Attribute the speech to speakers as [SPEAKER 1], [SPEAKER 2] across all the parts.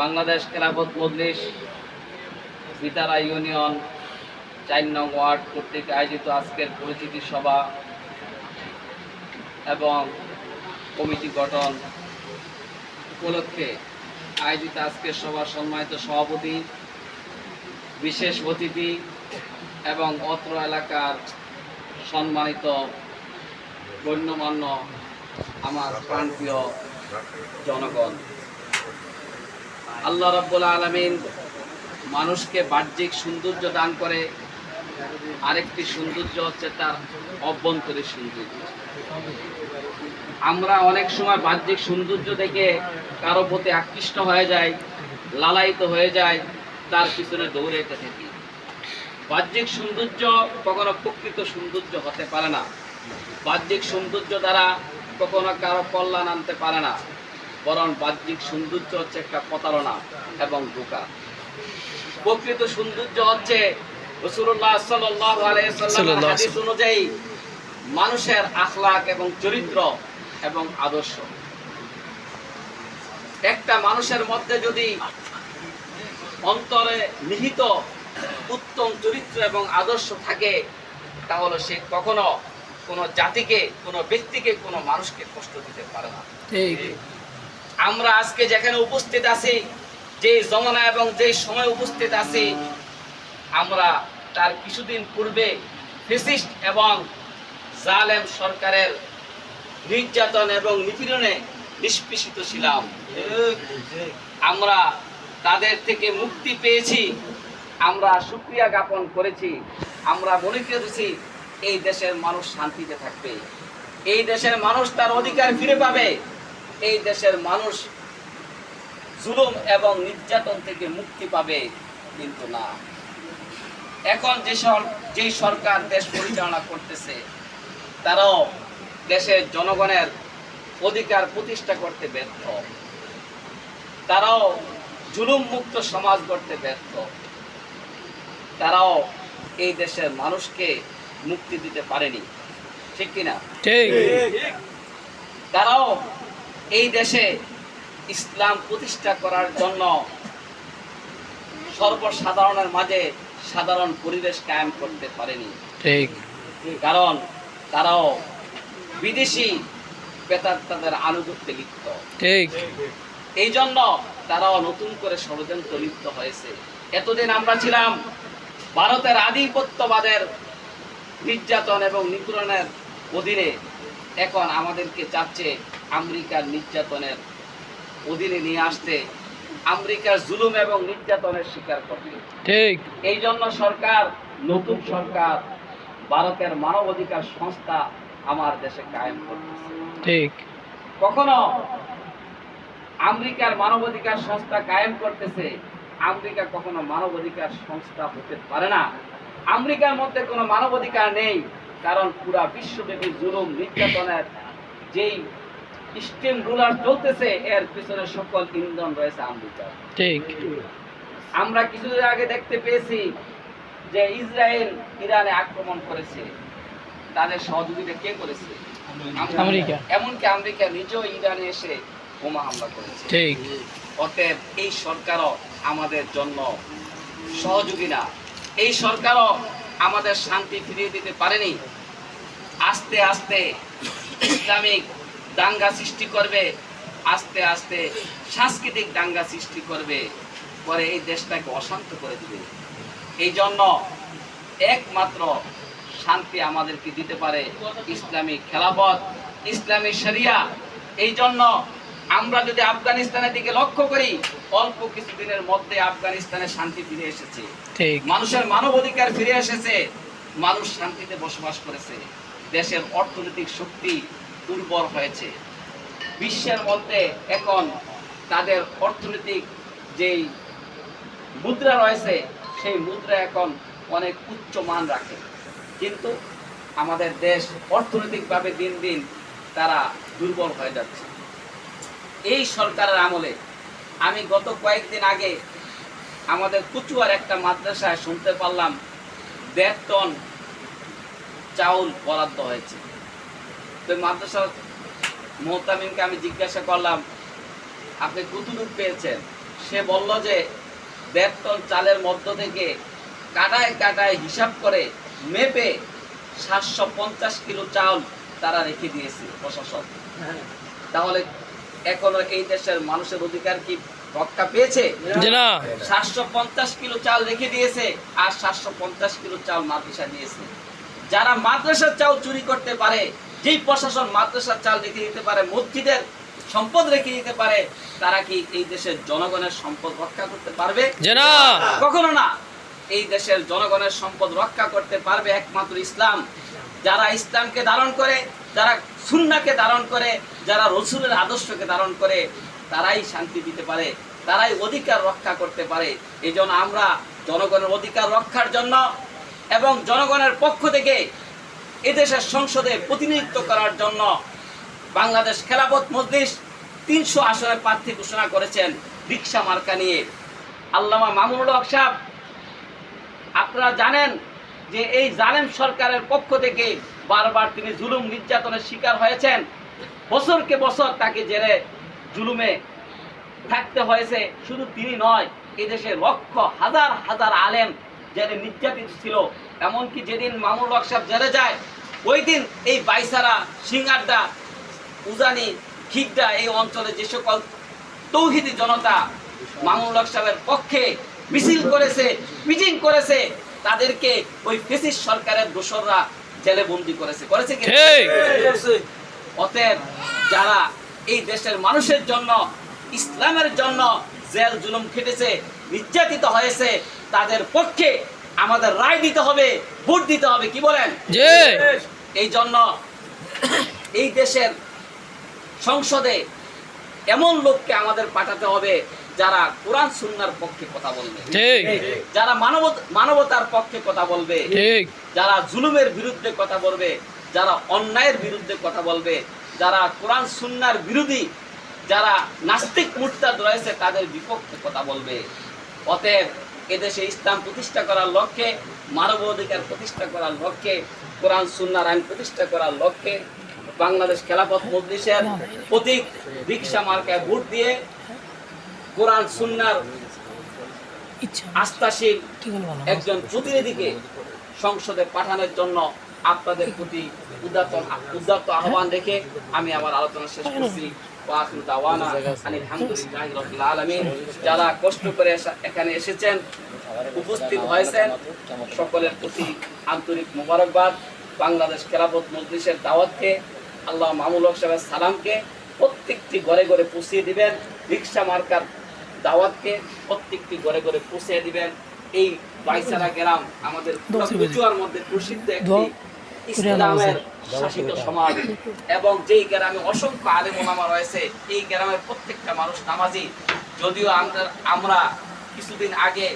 [SPEAKER 1] Bangladesh Khelafat Majlis, Bitara union, চার নং word কর্তৃক আয়োজিত আজকের পরিচিতি সভা এবং কমিটি গঠন উপলক্ষে আয়োজিত আজকের সভার সম্মানিত সভাপতি, বিশেষ অতিথি এবং অত্র এলাকার সম্মানিত গণ্যমান্য আমার প্রাণপ্রিয় জনগণ। আল্লাহ রব্বুল আলমিন মানুষকে বাহ্যিক সৌন্দর্য দান করে, আরেকটি সৌন্দর্য হচ্ছে তার অভ্যন্তরীণ সৌন্দর্য। আমরা অনেক সময় বাহ্যিক সৌন্দর্য দেখে কারও প্রতি আকৃষ্ট হয়ে যায় লালায়িত হয়ে যায় তার পিছনে দৌড়াইতে থাকি। বাহ্যিক সৌন্দর্য কখনো প্রকৃত সৌন্দর্য হতে পারে না। বাহ্যিক সৌন্দর্য দ্বারা কখনো কারও কল্যাণ আনতে পারে না বরং বাহ্যিক সৌন্দর্য হচ্ছে একটা প্রতারণা এবং ধোকা। প্রকৃত সৌন্দর্য হচ্ছে রসুল্লাহ সাল্লাহ হাদিস অনুযায়ী মানুষের আখলাক এবং চরিত্র এবং আদর্শ। একটা মানুষের মধ্যে যদি অন্তরে নিহিত উত্তম চরিত্র এবং আদর্শ থাকে তাহলে সে কখনো কোনো জাতিকে কোনো ব্যক্তিকে কোনো মানুষকে কষ্ট দিতে পারে না। আমরা আজকে যেখানে উপস্থিত আছি যে জমানা এবং যে সময় উপস্থিত আছি আমরা তার কিছুদিন পূর্বে ফেসিস্ট এবং জালেম সরকারের নির্যাতন এবং নিপীড়নে নিষ্পেষিত ছিলাম। আমরা তাদের থেকে মুক্তি পেয়েছি। আমরা সুক্রিয়া জ্ঞাপন করেছি। আমরা মনে করেছি এই দেশের মানুষ শান্তিতে থাকবে। এই দেশের মানুষ তার অধিকার ফিরে পাবে। এই দেশের মানুষ জুলুম এবং নির্যাতন থেকে মুক্তি পাবে কিন্তু না। এখন যে যেই সরকার দেশ পরিচালনা করতেছে, তারাও দেশের জনগণের অধিকার প্রতিষ্ঠা করতে ব্যর্থ। তারাও জুলুম মুক্ত সমাজ গড়তে ব্যর্থ। তারাও এই দেশের মানুষকে মুক্তি দিতে পারেনি। ঠিক কিনা?
[SPEAKER 2] ঠিক।
[SPEAKER 1] তারাও এই দেশে ইসলাম প্রতিষ্ঠা করার জন্য সর্বসাধারণের মাঝে সাধারণ পরিবেশ কায়েম করতে পারেনি।
[SPEAKER 2] ঠিক।
[SPEAKER 1] কারণ তারাও বিদেশি বেতার তাদের আনুগত্যে লিপ্ত।
[SPEAKER 2] ঠিক।
[SPEAKER 1] এই জন্য তারাও নতুন করে ষড়যন্ত্র লিপ্ত হয়েছে। এতদিন আমরা ছিলাম ভারতের আধিপত্যবাদের নির্যাতন এবং নিপীড়নের অধীনে এখন আমাদেরকে চাচ্ছে আমেরিকার নির্যাতনের অধীনে নিয়ে আসতে আমেরিকার জুলুম এবং নির্যাতনের শিকার করতে।
[SPEAKER 2] ঠিক।
[SPEAKER 1] এই জন্য সরকার নতুন সরকার ভারতের মানবাধিকার সংস্থা আমার দেশে কায়েম করতেছে।
[SPEAKER 2] ঠিক।
[SPEAKER 1] কখনো আমেরিকার মানবাধিকার সংস্থা কায়েম করতেছে আমেরিকা কখনো মানবাধিকার সংস্থা হতে পারে না। আমেরিকার মধ্যে কোনো মানবাধিকার নেই কারণ পুরা বিশ্বব্যাপী জুলুম নির্যাতনের যেই স্টিম রুলার চলতেছে এর পিছনে সকল ইন্ধন রয়েছে আমেরিকার।
[SPEAKER 2] ঠিক।
[SPEAKER 1] আমরা কিছুদিন আগে দেখতে পেয়েছি যে ইসরায়েল ইরানে আক্রমণ করেছে। তাদের সহযোগিতা কে করেছে?
[SPEAKER 2] আমেরিকা।
[SPEAKER 1] এমনকি আমেরিকা নিজেও ইরানে এসে বোমা হামলা করেছে।
[SPEAKER 2] ঠিক।
[SPEAKER 1] অতএব এই সরকারও আমাদের জন্য সহযোগী না। এই সরকারও আমাদের শান্তি ফিরিয়ে দিতে পারেনি। আস্তে আস্তে ইসলামিক দাঙ্গা সৃষ্টি করবে, আস্তে আস্তে সাংস্কৃতিক দাঙ্গা সৃষ্টি করবে, পরে এই দেশটাকে অশান্ত করে দিবে। এই জন্য একমাত্র শান্তি আমাদেরকে দিতে পারে ইসলামিক খেলাফত, ইসলামী শরিয়া। এই জন্য আমরা যদি আফগানিস্তানের দিকে লক্ষ্য করি অল্প কিছুদিনের মধ্যে আফগানিস্তানে শান্তি ফিরে এসেছে। মানুষের মানব অধিকার ফিরে এসেছে। মানুষ শান্তিতে বসবাস করেছে। দেশের অর্থনৈতিক শক্তি দুর্বল হয়েছে। বিশ্বের মধ্যে এখন তাদের অর্থনৈতিক যেই মুদ্রা রয়েছে সেই মুদ্রা এখন অনেক উচ্চ মান রাখে। কিন্তু আমাদের দেশ অর্থনৈতিকভাবে দিন দিন তারা দুর্বল হয়ে যাচ্ছে। এই সরকারের আমলে আমি গত কয়েকদিন আগে আমাদের কুচুয়ার একটা মাদ্রাসায় শুনতে পারলাম দেড় টন চাউল বরাদ্দ হয়েছে। তো মাদ্রাসার মোহতামিমকে আমি জিজ্ঞাসা করলাম আপনি কতটুকু পেয়েছেন? সে বলল যে দেড় টন চালের মধ্য থেকে কাটায় কাটায় হিসাব করে মেপে সাতশো পঞ্চাশ কিলো চাল তারা রেখে দিয়েছে প্রশাসন। তাহলে এখনও এই দেশের মানুষের অধিকার কি রক্ষা পেয়েছে? সাতশো পঞ্চাশ কিলো চাল রেখে দিয়েছে আর সাতশো পঞ্চাশ কিলো চাল মাদ্রাসা দিয়েছে। যারা মাদ্রাসার চাল চুরি করতে পারে যেই প্রশাসন মাদ্রাসার চাল রেখে দিতে পারে মসজিদের সম্পদ রেখে দিতে পারে তারা কি এই দেশের জনগণের সম্পদ রক্ষা করতে পারবে? কখনো না। এই দেশের জনগণের সম্পদ রক্ষা করতে পারবে একমাত্র ইসলাম। যারা ইসলামকে ধারণ করে যারা সুন্নাকে ধারণ করে, যারা রসুলের আদর্শকে ধারণ করে, তারাই শান্তি দিতে পারে, তারাই অধিকার রক্ষা করতে পারে। এই আমরা জনগণের অধিকার রক্ষার জন্য এবং জনগণের পক্ষ থেকে এদেশের সংসদে প্রতিনিধিত্ব করার জন্য বাংলাদেশ খেলাপথ মজলিস তিনশো আসনের প্রার্থী ঘোষণা করেছেন রিক্সা মার্কা নিয়ে। আল্লামা মামুনুল হক সাহেব, আপনারা জানেন যে এই জালেম সরকারের পক্ষ থেকে বারবার তিনি জুলুম নির্যাতনের শিকার হয়েছেন। বছরকে বছর তাকে জেলে জুলুমে থাকতে হয়েছে। শুধু তিনি নয়, এদেশে লক্ষ, হাজার হাজার আলেম জেলে নির্যাতিত ছিল। এমনকি যেদিন মামুল হক সাহেব জেলে যায়, ওই দিন এই বাইসারা, সিঙ্গারদা, উজানি খিগদা এই অঞ্চলে যে সকল তৌহিদি জনতা মামুল হক সাহেবের পক্ষে মিছিল করেছে, মিটিং করেছে, তাদেরকে ওই ফেসিস সরকারের দোসররা জেলে বন্দি করেছে। করেছে কি? অতএব যারা এই দেশের মানুষের জন্য ইসলামের জন্য জেল জুলুম খেটেছে নির্যাতিত হয়েছে তাদের পক্ষে আমাদের রায় দিতে হবে ভোট দিতে হবে কি বলেন? এই জন্য এই দেশের সংসদে এমন লোককে আমাদের পাঠাতে হবে যারা কোরআন সুন্নার পক্ষে কথা বলবে যারা মানব মানবতার পক্ষে কথা বলবে যারা জুলুমের বিরুদ্ধে কথা বলবে যারা অন্যায়ের বিরুদ্ধে কথা বলবে যারা কোরআন সুন্নার বিরোধী যারা নাস্তিক মুরতাদ রয়েছে তাদের বিপক্ষে কথা বলবে। অতএব এদেশে ইসলাম প্রতিষ্ঠা করার লক্ষ্যে মানব অধিকার প্রতিষ্ঠা করার লক্ষ্যে কোরআন সুন্নার আইন প্রতিষ্ঠা করার লক্ষ্যে বাংলাদেশ খেলাফত মজলিসের প্রতীক রিক্সা মার্কায় ভোট দিয়ে কোরআন সুন্নার আস্থাশীল একজন প্রতিনিধিকে সংসদে পাঠানোর জন্য আপনাদের প্রতি উদাত্ত উদাত্ত আহ্বান রেখে আমি আমার আলোচনা শেষ করছি। যারা কষ্ট করে এখানে এসেছেন উপস্থিত হয়েছেন সকলের প্রতি আন্তরিক মোবারকবাদ। বাংলাদেশ খেলাফত মজলিসের দাওয়াতকে আল্লাহ মামুল হক সাহেবের সালামকে প্রত্যেকটি ঘরে ঘরে পৌঁছিয়ে দিবেন। রিক্সা মার্কার দাওয়াতকে প্রত্যেকটি ঘরে ঘরে পৌঁছে দিবেন। এই বাইসারা গ্রাম আমাদের কুচুয়ার মধ্যে প্রসিদ্ধ একটি ইসলামের শাসিত সমাজ। এবং যেই গ্রামে অসংখ্য আলেম ওলামা রয়েছে এই গ্রামের প্রত্যেকটা মানুষ নামাজি। যদিও আমরা কিছুদিন আগে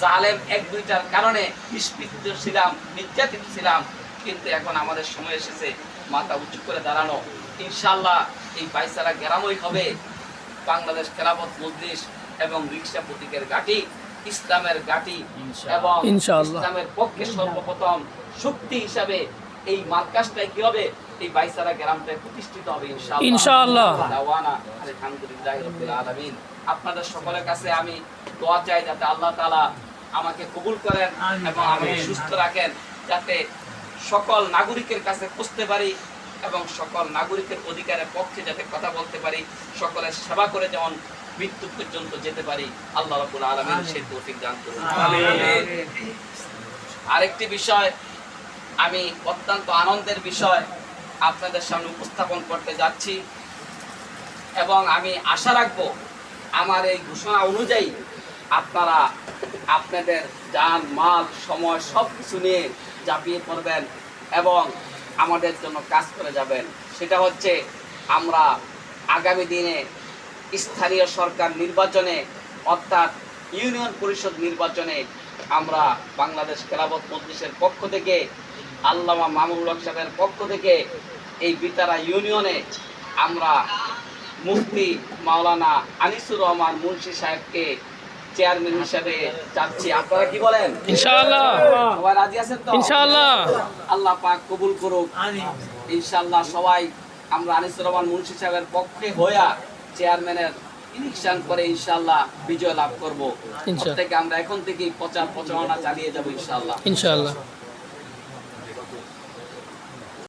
[SPEAKER 1] জালেম এক দুইটার কারণে নিষ্পৃত ছিলাম নির্যাতিত ছিলাম কিন্তু এখন আমাদের সময় এসেছে মাথা উঁচু করে দাঁড়ানো। ইনশাল্লাহ এই বাইসারা গ্রামই হবে বাংলাদেশ খেলাফত মজলিস এবং রিক্সা প্রতীকের গাটি ইসলামের গাটি এবং ইসলামের পক্ষে সর্বপ্রথম শক্তি হিসাবে এই মার্কাসটাই কি হবে? এই বাইসারা গ্রামটায় প্রতিষ্ঠিত হবে ইনশাআল্লাহ। আলহামদুলিল্লাহি আপনাদের সকলের কাছে আমি দোয়া চাই যাতে আল্লাহ তাআলা আমাকে কবুল করেন এবং আমাকে সুস্থ রাখেন যাতে সকল নাগরিকের কাছে পৌঁছতে পারি এবং সকল নাগরিকের অধিকারের পক্ষে যাতে কথা বলতে পারি সকলের সেবা করে যেমন মৃত্যু পর্যন্ত যেতে পারি। আল্লাহ রাব্বুল আলামিন সেই তৌফিক দান করুন। আরেকটি বিষয় আমি অত্যন্ত আনন্দের বিষয় আপনাদের সামনে উপস্থাপন করতে যাচ্ছি এবং আমি আশা রাখব আমার এই ঘোষণা অনুযায়ী আপনারা আপনাদের যান মাল সময় সব কিছু নিয়ে ঝাঁপিয়ে পড়বেন এবং আমাদের জন্য কাজ করে যাবেন। সেটা হচ্ছে আমরা আগামী দিনে স্থানীয় সরকার নির্বাচনে অর্থাৎ ইউনিয়ন পরিষদ নির্বাচনে আমরা বাংলাদেশ খেলাফত মজলিসের পক্ষ থেকে আল্লামা মামুনুল হক সাহেবের পক্ষ থেকে এই বিতারা ইউনিয়নে আমরা মুফতি মাওলানা আনিসুর রহমান মুন্সি সাহেবকে চেয়ারম্যান হিসাবে চাচ্ছি আপনারা কি বলেন?
[SPEAKER 2] ইনশাআল্লাহ।
[SPEAKER 1] সবাই রাজি আছেন তো?
[SPEAKER 2] ইনশাআল্লাহ।
[SPEAKER 1] আল্লাহ পাক কবুল করুক। ইনশাআল্লাহ সবাই আমরা আনিসুর রহমান মুন্সি সাহেবের পক্ষে হইয়া চেয়ারম্যানের ইলেকশন করে ইনশাআল্লাহ বিজয় লাভ করব। প্রত্যেকে আমরা এখন থেকেই প্রচার প্রচারণা চালিয়ে যাব ইনশাআল্লাহ।
[SPEAKER 2] ইনশাআল্লাহ।